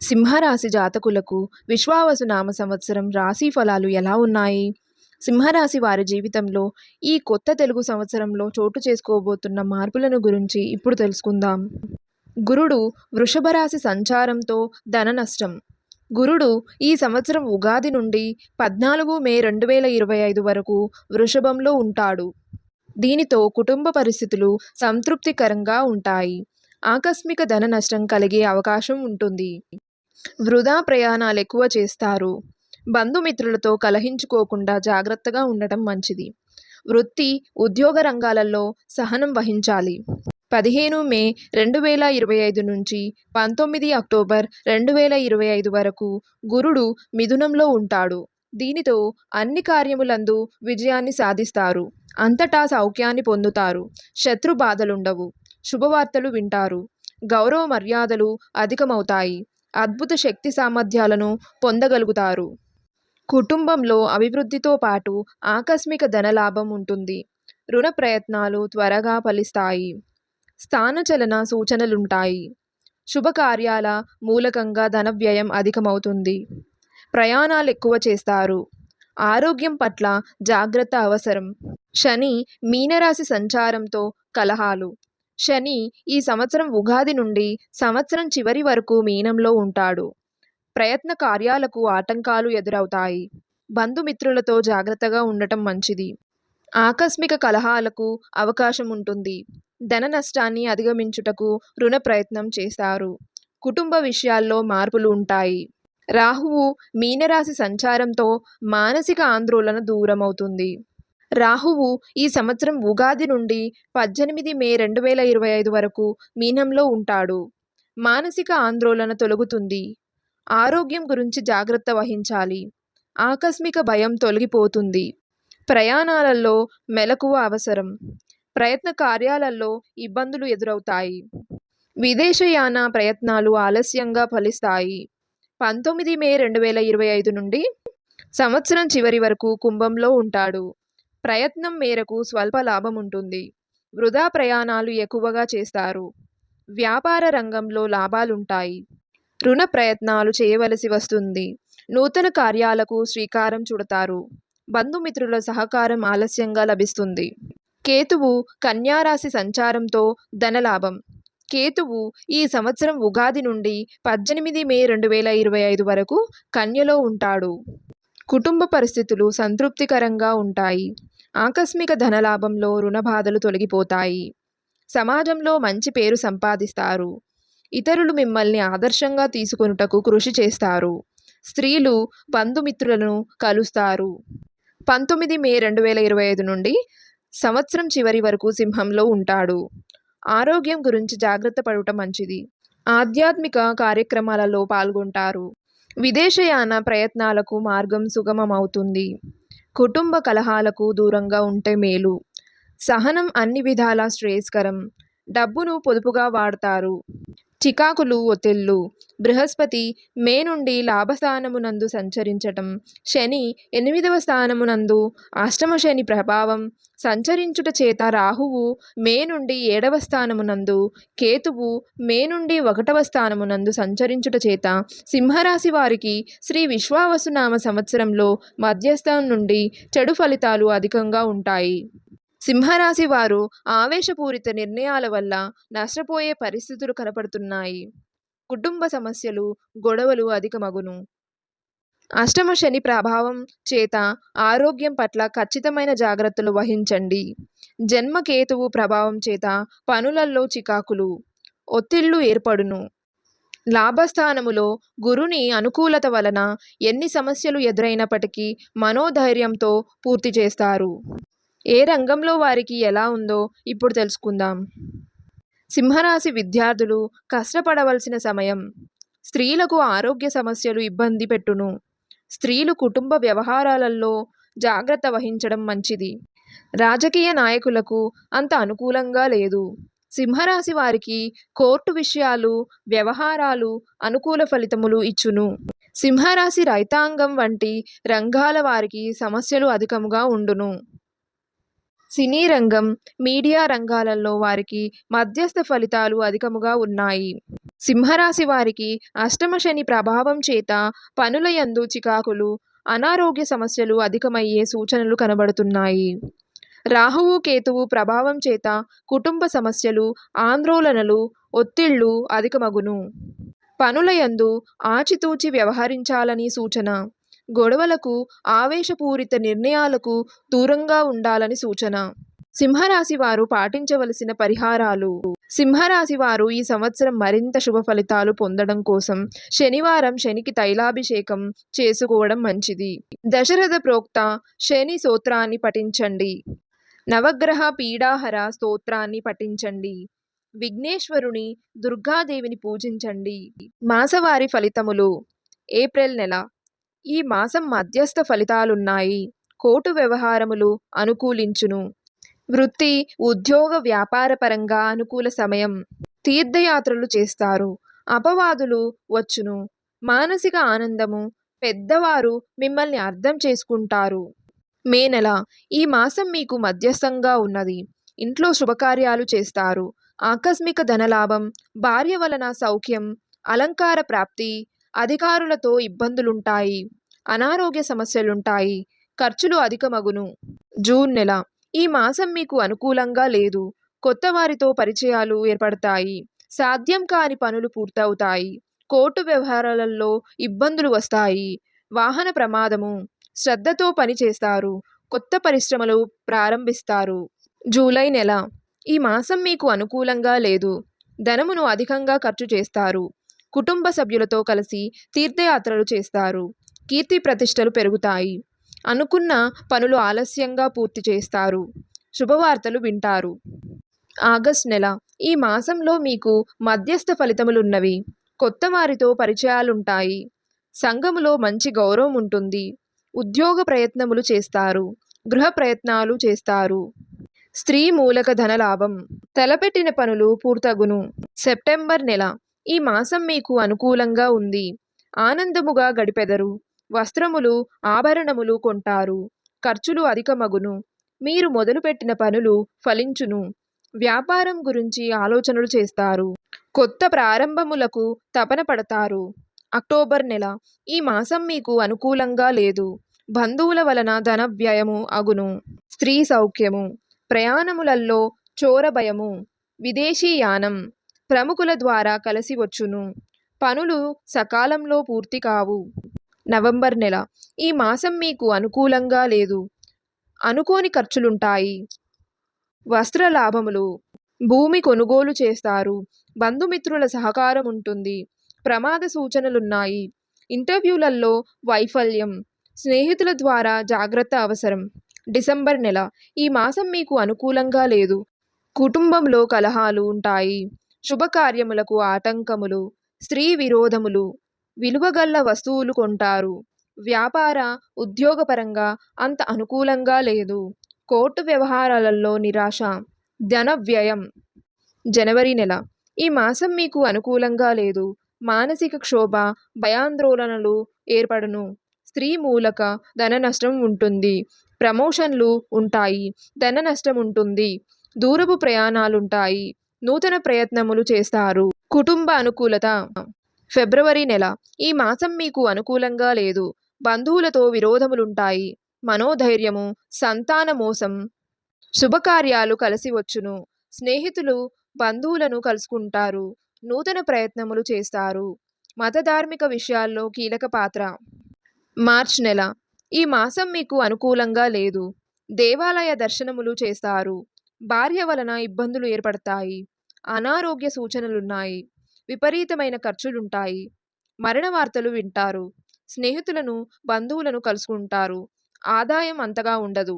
సింహరాశి జాతకులకు విశ్వావసు నామ సంవత్సరం రాశి ఫలాలు ఎలా ఉన్నాయి? సింహరాశి వారి జీవితంలో ఈ కొత్త తెలుగు సంవత్సరంలో చోటు చేసుకోబోతున్న మార్పులను గురించి ఇప్పుడు తెలుసుకుందాం. గురుడు వృషభ రాశి సంచారంతో ధన నష్టం. గురుడు ఈ సంవత్సరం ఉగాది నుండి పద్నాలుగు మే రెండు వేల ఇరవై ఐదు వరకు వృషభంలో ఉంటాడు. దీనితో కుటుంబ పరిస్థితులు సంతృప్తికరంగా ఉంటాయి. ఆకస్మిక ధన నష్టం కలిగే అవకాశం ఉంటుంది. వృధా ప్రయాణాలు ఎక్కువ చేస్తారు. బంధుమిత్రులతో కలహించుకోకుండా జాగ్రత్తగా ఉండటం మంచిది. వృత్తి ఉద్యోగ రంగాలలో సహనం వహించాలి. పదిహేను మే రెండు వేల ఇరవై ఐదు నుంచి పంతొమ్మిది అక్టోబర్ రెండు వేల ఇరవై ఐదు వరకు గురుడు మిథునంలో ఉంటాడు. దీనితో అన్ని కార్యములందు విజయాన్ని సాధిస్తారు. అంతటా సౌఖ్యాన్ని పొందుతారు. శత్రు బాధలుండవు. శుభవార్తలు వింటారు. గౌరవ మర్యాదలు అధికమవుతాయి. అద్భుత శక్తి సామర్థ్యాలను పొందగలుగుతారు. కుటుంబంలో అభివృద్ధితో పాటు ఆకస్మిక ధనలాభం ఉంటుంది. రుణ ప్రయత్నాలు త్వరగా ఫలిస్తాయి. స్థానచలన సూచనలుంటాయి. శుభకార్యాల మూలకంగా ధన వ్యయం అధికమవుతుంది. ప్రయాణాలు ఎక్కువ చేస్తారు. ఆరోగ్యం పట్ల జాగ్రత్త అవసరం. శని మీనరాశి సంచారంతో కలహాలు. శని ఈ సంవత్సరం ఉగాది నుండి సంవత్సరం చివరి వరకు మీనంలో ఉంటాడు. ప్రయత్న కార్యాలకు ఆటంకాలు ఎదురవుతాయి. బంధుమిత్రులతో జాగ్రత్తగా ఉండటం మంచిది. ఆకస్మిక కలహాలకు అవకాశం ఉంటుంది. ధన నష్టాన్ని అధిగమించుటకు రుణ ప్రయత్నం చేస్తారు. కుటుంబ విషయాల్లో మార్పులు ఉంటాయి. రాహువు మీనరాశి సంచారంతో మానసిక ఆందోళన దూరమవుతుంది. రాహువు ఈ సంవత్సరం ఉగాది నుండి పద్దెనిమిది మే రెండు వేల ఇరవై ఐదు వరకు మీనంలో ఉంటాడు. మానసిక ఆందోళన తొలగుతుంది. ఆరోగ్యం గురించి జాగ్రత్త వహించాలి. ఆకస్మిక భయం తొలగిపోతుంది. ప్రయాణాలలో మెలకువ అవసరం. ప్రయత్న కార్యాలలో ఇబ్బందులు ఎదురవుతాయి. విదేశయాన ప్రయత్నాలు ఆలస్యంగా ఫలిస్తాయి. పంతొమ్మిది మే రెండు వేల ఇరవై ఐదు నుండి సంవత్సరం చివరి వరకు కుంభంలో ఉంటాడు. ప్రయత్నం మేరకు స్వల్ప లాభం ఉంటుంది. వృధా ప్రయాణాలు ఎక్కువగా చేస్తారు. వ్యాపార రంగంలో లాభాలుంటాయి. రుణ ప్రయత్నాలు చేయవలసి వస్తుంది. నూతన కార్యాలకు శ్రీకారం చుడతారు. బంధుమిత్రుల సహకారం ఆలస్యంగా లభిస్తుంది. కేతువు కన్యారాశి సంచారంతో ధనలాభం. కేతువు ఈ సంవత్సరం ఉగాది నుండి పద్దెనిమిది మే రెండు వేల ఇరవై ఐదు వరకు కన్యలో ఉంటాడు. కుటుంబ పరిస్థితులు సంతృప్తికరంగా ఉంటాయి. ఆకస్మిక ధనలాభంలో రుణ బాధలు తొలగిపోతాయి. సమాజంలో మంచి పేరు సంపాదిస్తారు. ఇతరులు మిమ్మల్ని ఆదర్శంగా తీసుకొనుటకు కృషి చేస్తారు. స్త్రీలు బంధుమిత్రులను కలుస్తారు. పంతొమ్మిది మే రెండు వేల ఇరవై ఐదు నుండి సంవత్సరం చివరి వరకు సింహంలో ఉంటాడు. ఆరోగ్యం గురించి జాగ్రత్త పడటం మంచిది. ఆధ్యాత్మిక కార్యక్రమాలలో పాల్గొంటారు. విదేశయాన ప్రయత్నాలకు మార్గం సుగమమవుతుంది. కుటుంబ కలహాలకు దూరంగా ఉంటే మేలు. సహనం అన్ని విధాలా శ్రేయస్కరం. డబ్బును పొదుపుగా వాడతారు. చికాకులు ఒత్తిళ్ళు. బృహస్పతి మే నుండి లాభస్థానమునందు సంచరించటం. శని ఎనిమిదవ స్థానమునందు అష్టమ శని ప్రభావం. సంచరించుట చేత రాహువు మే నుండి ఏడవ స్థానమునందు. కేతువు మే నుండి ఒకటవ స్థానమునందు సంచరించుట చేత సింహరాశి వారికి శ్రీ విశ్వావసునామ సంవత్సరంలో మధ్యస్థం నుండి చెడు ఫలితాలు అధికంగా ఉంటాయి. సింహరాశి వారు ఆవేశపూరిత నిర్ణయాల వల్ల నష్టపోయే పరిస్థితులు కనపడుతున్నాయి. కుటుంబ సమస్యలు గొడవలు అధికమగును. అష్టమ శని ప్రభావం చేత ఆరోగ్యం పట్ల ఖచ్చితమైన జాగ్రత్తలు వహించండి. జన్మకేతువు ప్రభావం చేత పనులలో చికాకులు ఒత్తిళ్ళు ఏర్పడును. లాభస్థానములో గురుని అనుకూలత వలన ఎన్ని సమస్యలు ఎదురైనప్పటికీ మనోధైర్యంతో పూర్తి చేస్తారు. ఏ రంగంలో వారికి ఎలా ఉందో ఇప్పుడు తెలుసుకుందాం. సింహరాశి విద్యార్థులు కష్టపడవలసిన సమయం. స్త్రీలకు ఆరోగ్య సమస్యలు ఇబ్బంది పెట్టును. స్త్రీలు కుటుంబ వ్యవహారాలలో జాగ్రత్త వహించడం మంచిది. రాజకీయ నాయకులకు అంత అనుకూలంగా లేదు. సింహరాశి వారికి కోర్టు విషయాలు వ్యవహారాలు అనుకూల ఫలితములు ఇచ్చును. సింహరాశి రైతాంగం వంటి రంగాల వారికి సమస్యలు అధికముగా ఉండును. సినీ రంగం మీడియా రంగాలలో వారికి మధ్యస్థ ఫలితాలు అధికముగా ఉన్నాయి. సింహరాశి వారికి అష్టమ శని ప్రభావం చేత పనుల యందు చికాకులు అనారోగ్య సమస్యలు అధికమయ్యే సూచనలు కనబడుతున్నాయి. రాహువు కేతువు ప్రభావం చేత కుటుంబ సమస్యలు ఆందోళనలు ఒత్తిళ్ళు అధికమగును. పనుల యందు ఆచితూచి వ్యవహరించాలని సూచన. గొడవలకు ఆవేశపూరిత నిర్ణయాలకు దూరంగా ఉండాలని సూచన. సింహరాశి వారు పాటించవలసిన పరిహారాలు. సింహరాశి వారు ఈ సంవత్సరం మరింత శుభ ఫలితాలు పొందడం కోసం శనివారం శనికి తైలాభిషేకం చేసుకోవడం మంచిది. దశరథ ప్రోక్త శని స్తోత్రాన్ని పఠించండి. నవగ్రహ పీడాహర స్తోత్రాన్ని పఠించండి. విఘ్నేశ్వరుని దుర్గాదేవిని పూజించండి. మాసవారి ఫలితములు. ఏప్రిల్ నెల. ఈ మాసం మధ్యస్థ ఫలితాలున్నాయి. కోర్టు వ్యవహారములు అనుకూలించును. వృత్తి ఉద్యోగ వ్యాపార పరంగా అనుకూల సమయం. తీర్థయాత్రలు చేస్తారు. అపవాదులు వచ్చును. మానసిక ఆనందము. పెద్దవారు మిమ్మల్ని అర్థం చేసుకుంటారు. మే నెల. ఈ మాసం మీకు మధ్యస్థంగా ఉన్నది. ఇంట్లో శుభకార్యాలు చేస్తారు. ఆకస్మిక ధనలాభం భార్య వలన సౌఖ్యం అలంకార ప్రాప్తి అధికారులతో ఇబ్బందులుంటాయి అనారోగ్య సమస్యలుంటాయి ఖర్చులు అధికమగును. జూన్ నెల. ఈ మాసం మీకు అనుకూలంగా లేదు. కొత్త వారితో పరిచయాలు ఏర్పడతాయి. సాధ్యం కాని పనులు పూర్తవుతాయి. కోర్టు వ్యవహారాలలో ఇబ్బందులు వస్తాయి. వాహన ప్రమాదము. శ్రద్ధతో పని చేస్తారు. కొత్త పరిశ్రమలు ప్రారంభిస్తారు. జూలై నెల. ఈ మాసం మీకు అనుకూలంగా లేదు. ధనమును అధికంగా ఖర్చు చేస్తారు. కుటుంబ సభ్యులతో కలిసి తీర్థయాత్రలు చేస్తారు. కీర్తి ప్రతిష్టలు పెరుగుతాయి. అనుకున్న పనులు ఆలస్యంగా పూర్తి చేస్తారు. శుభవార్తలు వింటారు. ఆగస్ట్ నెల. ఈ మాసంలో మీకు మధ్యస్థ ఫలితములున్నవి. కొత్త వారితో పరిచయాలుంటాయి. సంఘములో మంచి గౌరవం ఉంటుంది. ఉద్యోగ ప్రయత్నములు చేస్తారు. గృహ ప్రయత్నాలు చేస్తారు. స్త్రీ మూలక ధన లాభం. తలపెట్టిన పనులు పూర్తగును. సెప్టెంబర్ నెల. ఈ మాసం మీకు అనుకూలంగా ఉంది. ఆనందముగా గడిపెదరు. వస్త్రములు ఆభరణములు కొంటారు. ఖర్చులు అధికమగును. మీరు మొదలుపెట్టిన పనులు ఫలించును. వ్యాపారం గురించి ఆలోచనలు చేస్తారు. కొత్త ప్రారంభములకు తపన పడతారు. అక్టోబర్ నెల. ఈ మాసం మీకు అనుకూలంగా లేదు. బంధువుల వలన ధన వ్యయము అగును. స్త్రీ సౌఖ్యము. ప్రయాణములలో చోర భయము విదేశీయానం ప్రముఖుల ద్వారా కలిసి వచ్చును. పనులు సకాలంలో పూర్తి కావు. నవంబర్ నెల. ఈ మాసం మీకు అనుకూలంగా లేదు. అనుకోని ఖర్చులుంటాయి. వస్త్ర లాభములు. భూమి కొనుగోలు చేస్తారు. బంధుమిత్రుల సహకారం ఉంటుంది. ప్రమాద సూచనలున్నాయి. ఇంటర్వ్యూలలో వైఫల్యం. స్నేహితుల ద్వారా జాగ్రత్త అవసరం. డిసెంబర్ నెల. ఈ మాసం మీకు అనుకూలంగా లేదు. కుటుంబంలో కలహాలు ఉంటాయి. శుభకార్యములకు ఆటంకములు స్త్రీ విరోధములు విలువగల్ల వస్తువులు కొంటారు. వ్యాపార ఉద్యోగపరంగా అంత అనుకూలంగా లేదు. కోర్టు వ్యవహారాలలో నిరాశ ధన వ్యయం. జనవరి నెల. ఈ మాసం మీకు అనుకూలంగా లేదు. మానసిక క్షోభ భయాందోళనలు ఏర్పడను. స్త్రీ మూలక ధన నష్టం ఉంటుంది. ప్రమోషన్లు ఉంటాయి. ధన నష్టం ఉంటుంది. దూరపు ప్రయాణాలుంటాయి. నూతన ప్రయత్నములు చేస్తారు. కుటుంబ అనుకూలత. ఫిబ్రవరి నెల. ఈ మాసం మీకు అనుకూలంగా లేదు. బంధువులతో విరోధములుంటాయి. మనోధైర్యము సంతాన మోసం శుభకార్యాలు కలిసి వచ్చును. స్నేహితులు బంధువులను కలుసుకుంటారు. నూతన ప్రయత్నములు చేస్తారు. మత ధార్మిక విషయాల్లో కీలక పాత్ర. మార్చ్ నెల. ఈ మాసం మీకు అనుకూలంగా లేదు. దేవాలయ దర్శనములు చేస్తారు. భార్య వలన ఇబ్బందులు ఏర్పడతాయి. అనారోగ్య సూచనలున్నాయి. విపరీతమైన ఖర్చులుంటాయి. మరణ వార్తలు వింటారు. స్నేహితులను బంధువులను కలుసుకుంటారు. ఆదాయం అంతగా ఉండదు.